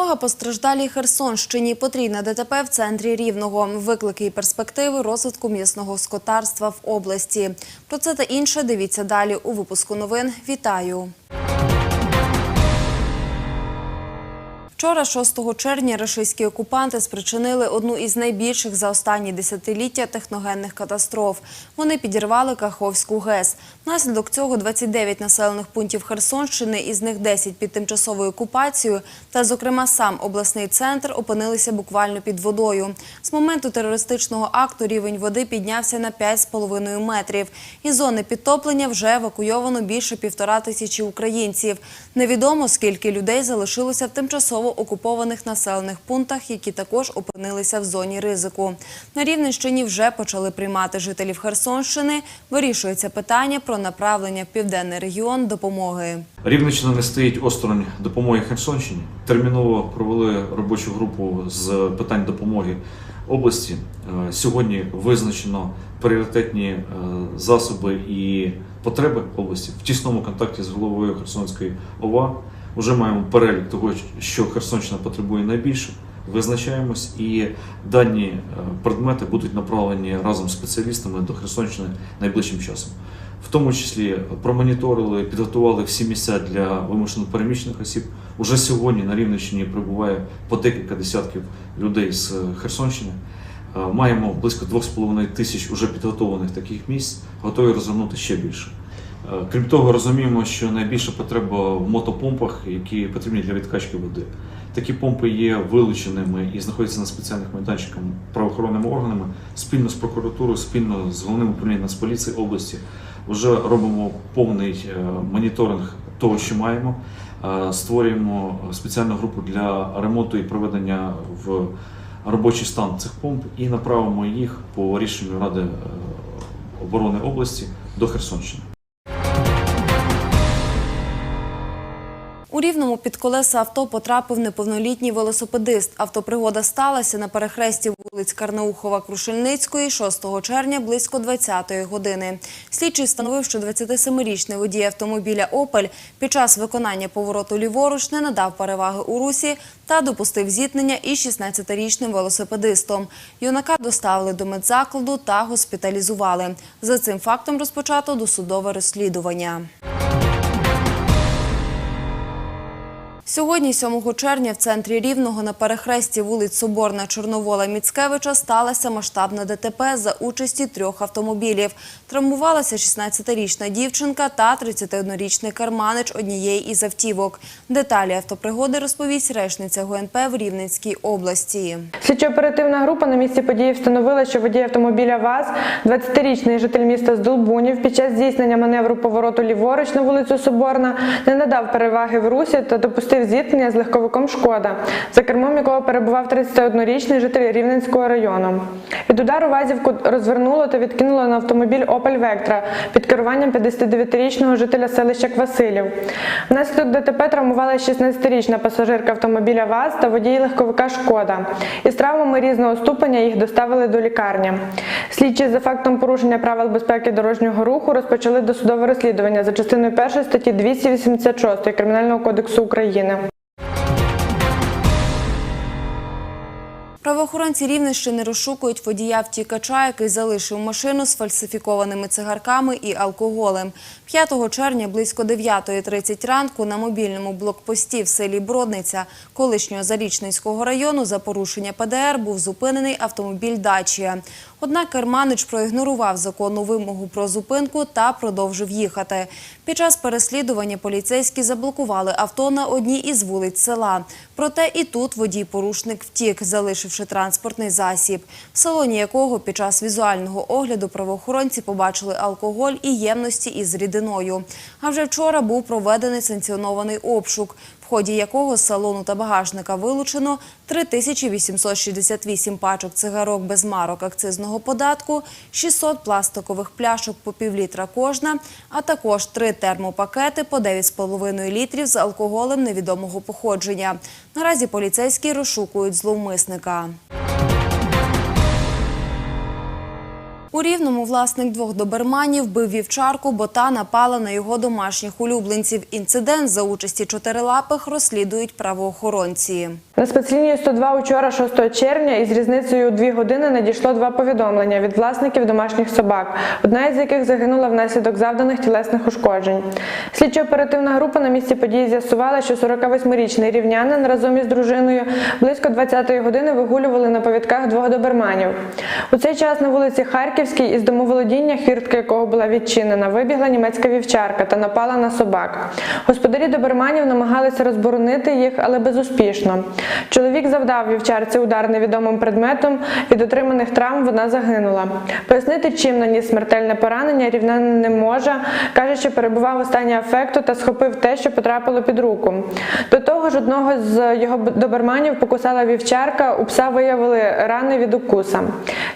Допомога постраждалій Херсонщині. Потрійна ДТП в центрі Рівного. Виклики і перспективи розвитку м'ясного скотарства в області. Про це та інше дивіться далі у випуску новин. Вітаю! Вчора, 6 червня, рашистські окупанти спричинили одну із найбільших за останні десятиліття техногенних катастроф. Вони підірвали Каховську ГЕС. Внаслідок цього 29 населених пунктів Херсонщини, із них 10 під тимчасовою окупацією, та, зокрема, сам обласний центр опинилися буквально під водою. З моменту терористичного акту рівень води піднявся на 5,5 метрів. Із зони підтоплення вже евакуйовано більше півтора тисячі українців. Невідомо, скільки людей залишилося в тимчасово окупованих населених пунктах, які також опинилися в зоні ризику. На Рівненщині вже почали приймати жителів Херсонщини. Вирішується питання про направлення в південний регіон допомоги. Рівненщина не стоїть осторонь допомоги Херсонщині. Терміново провели робочу групу з питань допомоги області. Е, Сьогодні визначено пріоритетні е, засоби і потреби області в тісному контакті з головою Херсонської ОВА. Уже маємо перелік того, що Херсонщина потребує найбільше. Визначаємось, і дані е, предмети будуть направлені разом з спеціалістами до Херсонщини найближчим часом. В тому числі промоніторили, підготували всі місця для вимушено переміщених осіб. Уже сьогодні на Рівненщині прибуває по декілька десятків людей з Херсонщини. Е, Маємо близько 2,5 тисяч уже підготовлених таких місць, готові розгорнути ще більше. Е, Крім того, розуміємо, що найбільша потреба в мотопомпах, які потрібні для відкачки води. Такі помпи є вилученими і знаходяться на спеціальних майданчиках правоохоронними органами спільно з прокуратурою, спільно з головним управлінням Нацполіції області. Вже робимо повний е, моніторинг того, що маємо. Е, Створюємо спеціальну групу для ремонту і проведення в робочий стан цих помп і направимо їх по рішенню Ради оборони області до Херсонщини. Під колеса авто потрапив неповнолітній велосипедист. Автопригода сталася на перехресті вулиць Карнаухова-Крушельницької 6 червня близько 20-ї години. Слідчий встановив, що 27-річний водій автомобіля «Опель» під час виконання повороту ліворуч не надав переваги у русі та допустив зіткнення із 16-річним велосипедистом. Юнака доставили до медзакладу та госпіталізували. За цим фактом розпочато досудове розслідування. Сьогодні, 7 червня, в центрі Рівного на перехресті вулиць Соборна, Чорновола, Міцкевича сталося масштабне ДТП за участі трьох автомобілів. Травмувалася 16-річна дівчинка та 31-річний карманич однієї із автівок. Деталі автопригоди розповість речниця ГУНП в Рівненській області. Слідчо-оперативна група на місці події встановила, що водій автомобіля ВАЗ, 20-річний житель міста Здолбунів, під час здійснення маневру повороту ліворуч на вулицю Соборна не надав переваги в русі та допустив зіткнення з легковиком «Шкода», за кермом якого перебував 31-річний житель Рівненського району. Від удару вазівку розвернуло та відкинуло на автомобіль «Опель Вектра» під керуванням 59-річного жителя селища Квасилів. Внаслідок ДТП травмувалася 16-річна пасажирка автомобіля ВАЗ та водій легковика «Шкода». Із травмами різного ступеня їх доставили до лікарні. Слідчі за фактом порушення правил безпеки дорожнього руху розпочали досудове розслідування за частиною 1 статті 286 Кримінального кодексу України. Правоохоронці Рівненщини розшукують водія втікача, який залишив машину з фальсифікованими цигарками і алкоголем. 5 червня близько 9.30 ранку на мобільному блокпості в селі Бродниця колишнього Зарічненського району за порушення ПДР був зупинений автомобіль «Дачія». Однак керманич проігнорував законну вимогу про зупинку та продовжив їхати. Під час переслідування поліцейські заблокували авто на одній із вулиць села. Проте і тут водій-порушник втік, залишивши транспортний засіб, в салоні якого під час візуального огляду правоохоронці побачили алкоголь і ємності із рідиною. А вже вчора був проведений санкціонований обшук, в ході якого з салону та багажника вилучено 3868 пачок цигарок без марок акцизного податку, 600 пластикових пляшок по півлітра кожна, а також три термопакети по 9,5 літрів з алкоголем невідомого походження. Наразі поліцейські розшукують зловмисника. У Рівному власник двох доберманів бив вівчарку, бо та напала на його домашніх улюбленців. Інцидент за участі чотирилапих розслідують правоохоронці. На спецлінію 102 учора, 6 червня, із різницею у 2 години надійшло два повідомлення від власників домашніх собак, одна із яких загинула внаслідок завданих тілесних ушкоджень. Слідчо-оперативна група на місці події з'ясувала, що 48-річний рівнянин разом із дружиною близько 20-ї години вигулювали на повідках двох доберманів. У цей час на вулиці Харківській із домоволодіння, хвіртка якого була відчинена, вибігла німецька вівчарка та напала на собак. Господарі доберманів намагалися розборонити їх, але безуспішно. Чоловік завдав вівчарці удар невідомим предметом. Від отриманих травм вона загинула. Пояснити, чим наніс смертельне поранення, рівнянин не може. Каже, що перебував у стані афекту та схопив те, що потрапило під руку. До того ж, одного з його доберманів покусала вівчарка. У пса виявили рани від укуса.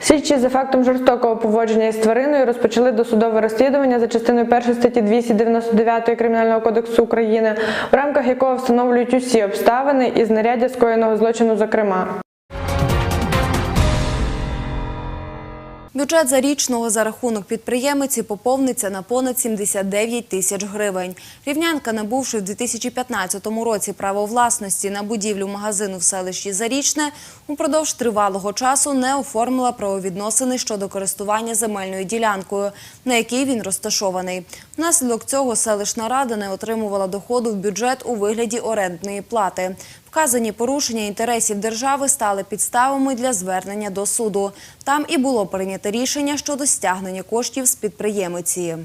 Слідчі за фактом жорстокого поводження із твариною розпочали досудове розслідування за частиною 1 статті 299 Кримінального кодексу України, в рамках якого встановлюють усі обставини і знаряддя скоєного злочину, зокрема. Бюджет зарічного за рахунок підприємиці поповниться на понад 79 тисяч гривень. Рівнянка, набувши в 2015 році право власності на будівлю магазину в селищі Зарічне, упродовж тривалого часу не оформила правовідносини щодо користування земельною ділянкою, на якій він розташований. Внаслідок цього селищна рада не отримувала доходу в бюджет у вигляді орендної плати. Вказані порушення інтересів держави стали підставами для звернення до суду. Там і було прийнято рішення щодо стягнення коштів з підприємиці.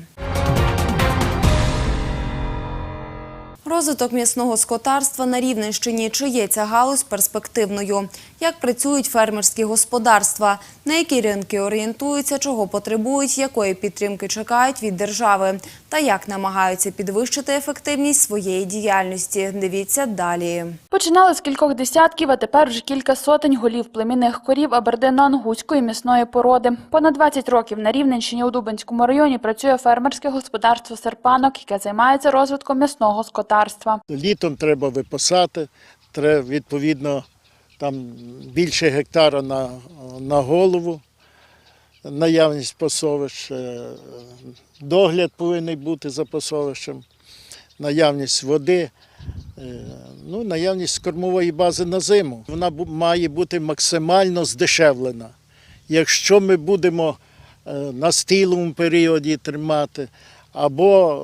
Розвиток м'ясного скотарства на Рівненщині чи є ця галузь перспективною? Як працюють фермерські господарства? На які ринки орієнтуються, чого потребують, якої підтримки чекають від держави? Та як намагаються підвищити ефективність своєї діяльності? Дивіться далі. Починали з кількох десятків, а тепер вже кілька сотень голів племінних корів абердено-ангузької м'ясної породи. Понад 20 років на Рівненщині у Дубинському районі працює фермерське господарство «Серпанок», яке займається розвитком м'ясного скотарства. Літом треба випасати, треба відповідно там більше гектара на, на голову, наявність пасовищ, е, догляд повинен бути за пасовищем, наявність води, е, ну, наявність кормової бази на зиму. Вона має бути максимально здешевлена. Якщо ми будемо е, на стиловому періоді тримати, або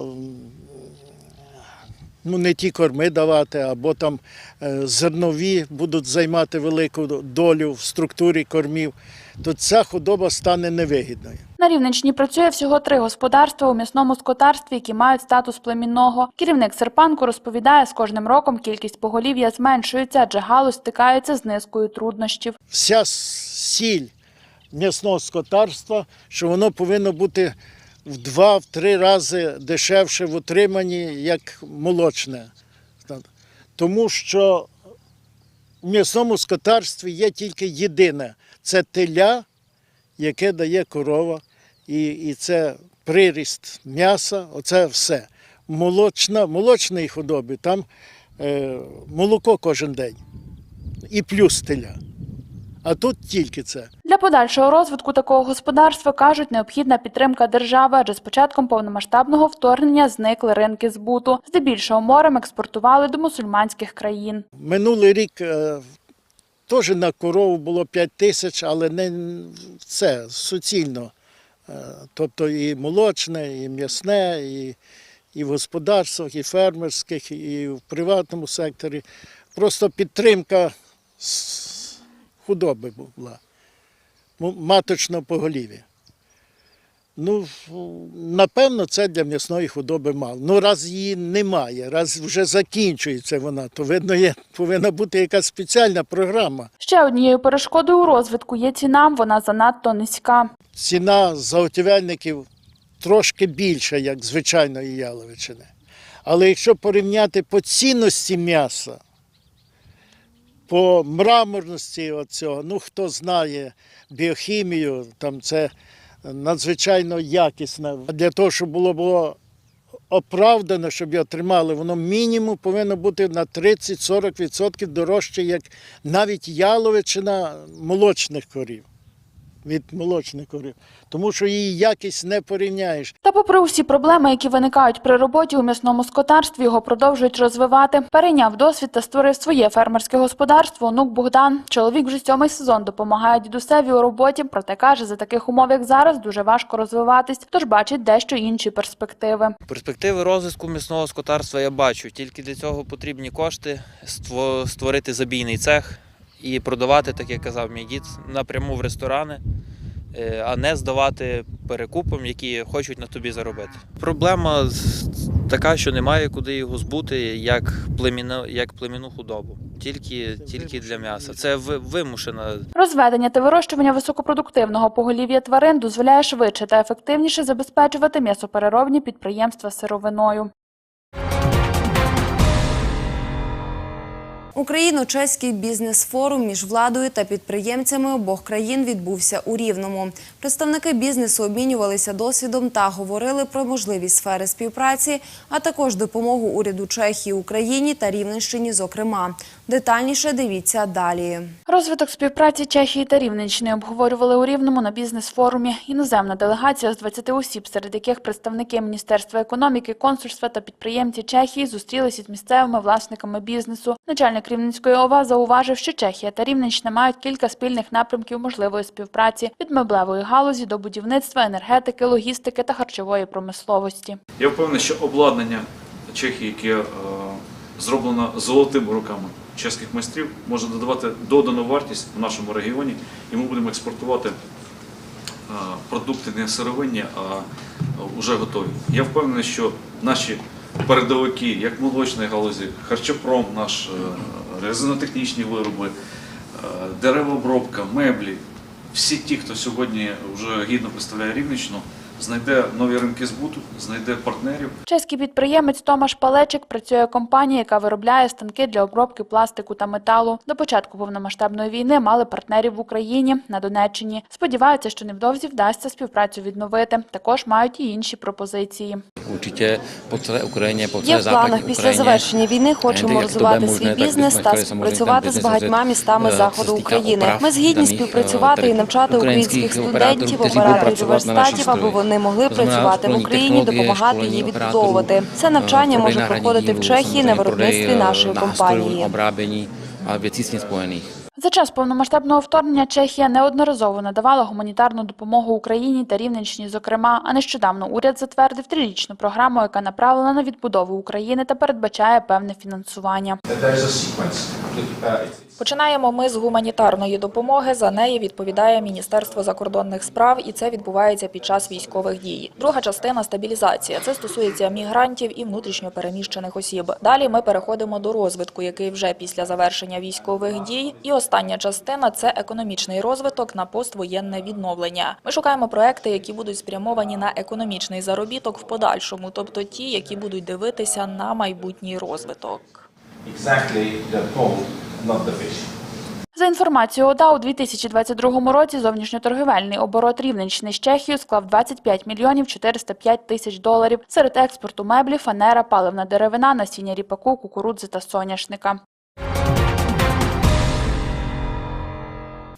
ну, не ті корми давати, або там е, зернові будуть займати велику долю в структурі кормів, то ця худоба стане невигідною. На Рівненщині працює всього три господарства у м'ясному скотарстві, які мають статус племінного. Керівник Серпанку розповідає, з кожним роком кількість поголів'я зменшується, адже галузь стикається з низкою труднощів. Вся сіль м'ясного скотарства, що воно повинно бути в два-три рази дешевше в утриманні, як молочне. Тому що в м'ясному скотарстві є тільки єдине це теля, яке дає корова, і, і це приріст м'яса, оце все. Молочна, молочної худоби, там е, молоко кожен день і плюс теля. А тут тільки це. Для подальшого розвитку такого господарства, кажуть, необхідна підтримка держави, адже з початком повномасштабного вторгнення зникли ринки збуту. Здебільшого морем експортували до мусульманських країн. Минулий рік е, теж на корову було 5 тисяч, але не це суцільно. Е, тобто і молочне, і м'ясне, і, і в господарствах, і фермерських, і в приватному секторі. Просто підтримка худоби була, м- маточного поголів'я. Ну, напевно, це для м'ясної худоби мало. Ну, раз її немає, раз вже закінчується вона, то видно, є, повинна бути якась спеціальна програма. Ще однією перешкодою у розвитку є ціна, вона занадто низька. Ціна заготівельників трошки більша, як звичайної яловичини. Але якщо порівняти по цінності м'яса, по мраморності оцього, ну хто знає біохімію, там це надзвичайно якісне. Для того, щоб було, було оправдано, щоб його тримали, воно мінімум повинно бути на 30-40% дорожче, як навіть яловичина молочних корів. Від молочних корів, тому що її якість не порівняєш. Та попри усі проблеми, які виникають при роботі у м'ясному скотарстві, його продовжують розвивати. Перейняв досвід та створив своє фермерське господарство онук Богдан. Чоловік вже сьомий сезон допомагає дідусеві у роботі, проте каже, за таких умов, як зараз, дуже важко розвиватись, тож бачить дещо інші перспективи. Перспективи розвитку м'ясного скотарства я бачу. Тільки для цього потрібні кошти, ство- створити забійний цех і продавати, так як казав мій дід, напряму в ресторани, е, а не здавати перекупам, які хочуть на тобі заробити. Проблема з- така, що немає куди його збути, як племіну, як племінну худобу. Тільки, тільки для м'яса. Це ви- вимушена Розведення та вирощування високопродуктивного поголів'я тварин дозволяє швидше та ефективніше забезпечувати м'ясопереробні підприємства сировиною. Україно-чеський бізнес-форум між владою та підприємцями обох країн відбувся у Рівному. Представники бізнесу обмінювалися досвідом та говорили про можливі сфери співпраці, а також допомогу уряду Чехії Україні та Рівненщині, зокрема. Детальніше дивіться далі. Розвиток співпраці Чехії та Рівненщини обговорювали у Рівному на бізнес-форумі. Іноземна делегація з 20 осіб, серед яких представники Міністерства економіки, консульства та підприємці Чехії зустрілися з місцевими власниками бізнесу. Начальник Рівненської ОВА зауважив, що Чехія та Рівненщина мають кілька спільних напрямків можливої співпраці від меблевої галузі до будівництва, енергетики, логістики та харчової промисловості. Я впевнений, що обладнання Чехії, яке е, зроблено золотими руками чеських майстрів, може додавати додану вартість в нашому регіоні, і ми будемо експортувати е, продукти не сировинні, а вже готові. Я впевнений, що наші передовики, як молочної галузі, харчопром, наш е, резинотехнічні вироби, е, деревообробка, меблі, всі ті, хто сьогодні вже гідно представляє Рівненщину, знайде нові ринки збуту, знайде партнерів. Чеський підприємець Томаш Палечик працює у компанії, яка виробляє станки для обробки пластику та металу. До початку повномасштабної війни мали партнерів в Україні на Донеччині. Сподіваються, що невдовзі вдасться співпрацю відновити. Також мають і інші пропозиції. Ukrajině, po Є в планах після завершення війни хочемо розвивати свій бізнес та співпрацювати з багатьма містами заходу України. Ми згідні співпрацювати і е, навчати українських студентів, нашій верстатів, аби строї. Вони могли працювати в Україні, допомагати її відбудовувати. Це навчання е, може проходити в Чехії на виробництві нашої компанії. spojených. За час повномасштабного вторгнення Чехія неодноразово надавала гуманітарну допомогу Україні та Рівненщині, зокрема. А нещодавно уряд затвердив трирічну програму, яка направлена на відбудову України та передбачає певне фінансування. Починаємо ми з гуманітарної допомоги. За неї відповідає Міністерство закордонних справ, і це відбувається під час військових дій. Друга частина стабілізація. Це стосується мігрантів і внутрішньо переміщених осіб. Далі ми переходимо до розвитку, який вже після завершення військових дій. І остання частина це економічний розвиток на поствоєнне відновлення. Ми шукаємо проекти, які будуть спрямовані на економічний заробіток в подальшому, тобто ті, які будуть дивитися на майбутній розвиток. Exactly the pole, not the fish. За інформацією ОДА, у 2022 році зовнішньоторгівельний оборот Рівненщини з Чехією склав 25 мільйонів 405 тисяч доларів. Серед експорту меблі, фанера, паливна деревина, насіння ріпаку, кукурудзи та соняшника.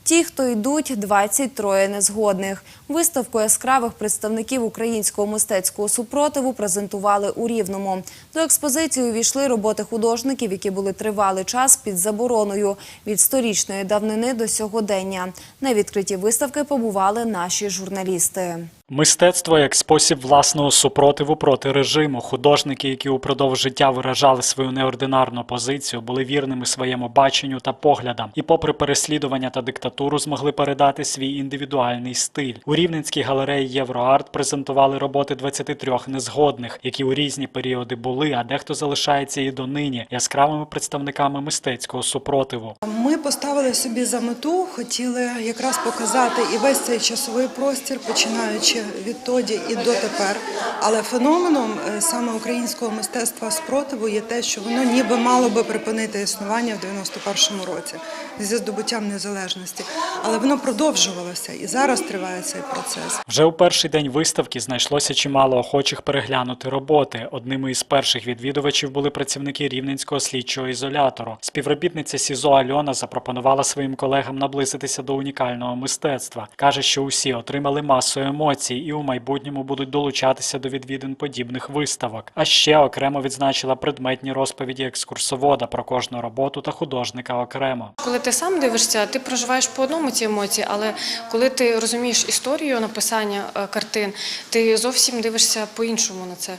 Ті, хто йдуть, 23 незгодних. Виставку яскравих представників українського мистецького супротиву презентували у Рівному. До експозиції увійшли роботи художників, які були тривалий час під забороною від сторічної давнини до сьогодення. На відкритті виставки побували наші журналісти. Мистецтво як спосіб власного супротиву проти режиму. Художники, які упродовж життя виражали свою неординарну позицію, були вірними своєму баченню та поглядам, і, попри переслідування та диктатуру, змогли передати свій індивідуальний стиль. У Рівненській галереї Євроарт презентували роботи 23 незгодних, які у різні періоди були, а дехто залишається і донині яскравими представниками мистецького супротиву. Ми поставили собі за мету, хотіли якраз показати і весь цей часовий простір, починаючи речі відтоді і дотепер. Але феноменом е, саме українського мистецтва спротиву є те, що воно ніби мало би припинити існування в 91-му році зі здобуттям незалежності. Але воно продовжувалося і зараз триває цей процес. Вже у перший день виставки знайшлося чимало охочих переглянути роботи. Одними із перших відвідувачів були працівники рівненського слідчого ізолятору. Співробітниця СІЗО Альона запропонувала своїм колегам наблизитися до унікального мистецтва. каже, що усі отримали масу емоцій і у майбутньому будуть долучатися до відвідин подібних виставок. А ще окремо відзначила предметні розповіді екскурсовода про кожну роботу та художника окремо. Коли ти сам дивишся, ти проживаєш по одному ці емоції, але коли ти розумієш історію написання е, картин, ти зовсім дивишся по-іншому на це.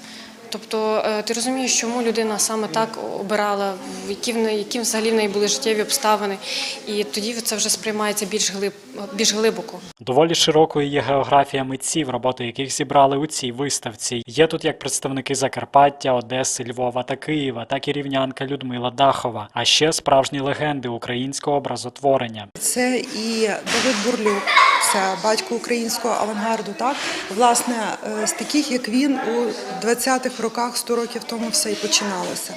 Тобто е, ти розумієш, чому людина саме так обирала, які в неї, які взагалі в неї були життєві обставини, і тоді це вже сприймається більш глиб, більш глибоко. Доволі широкою є географія митців, роботи яких зібрали у цій виставці. Є тут як представники Закарпаття, Одеси, Львова та Києва, так і рівнянка Людмила Дахова, а ще справжні легенди українського образотворення. Це і Давид Бурлюк, це батько українського авангарду. Так власне е, з таких як він у 20-х роках, 100 років тому все і починалося.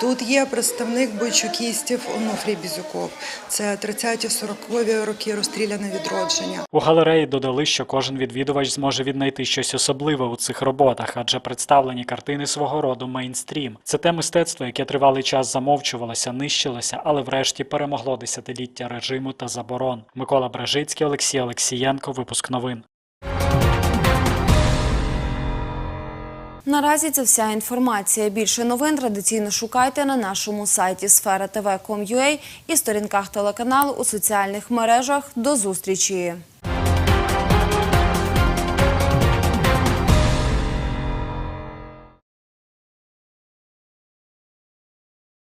Тут є представник бойчукістів Онуфрій Бізюков. Це 30-40-ві роки розстріляне відродження. У галереї додали, що кожен відвідувач зможе віднайти щось особливе у цих роботах, адже представлені картини свого роду мейнстрім. Це те мистецтво, яке тривалий час замовчувалося, нищилося, але врешті перемогло десятиліття режиму та заборон. Микола Бражицький, Олексій Олексій Олексієнко. Випуск новин. Наразі це вся інформація. Більше новин традиційно шукайте на нашому сайті sfera.tv.com.ua і сторінках телеканалу у соціальних мережах. До зустрічі!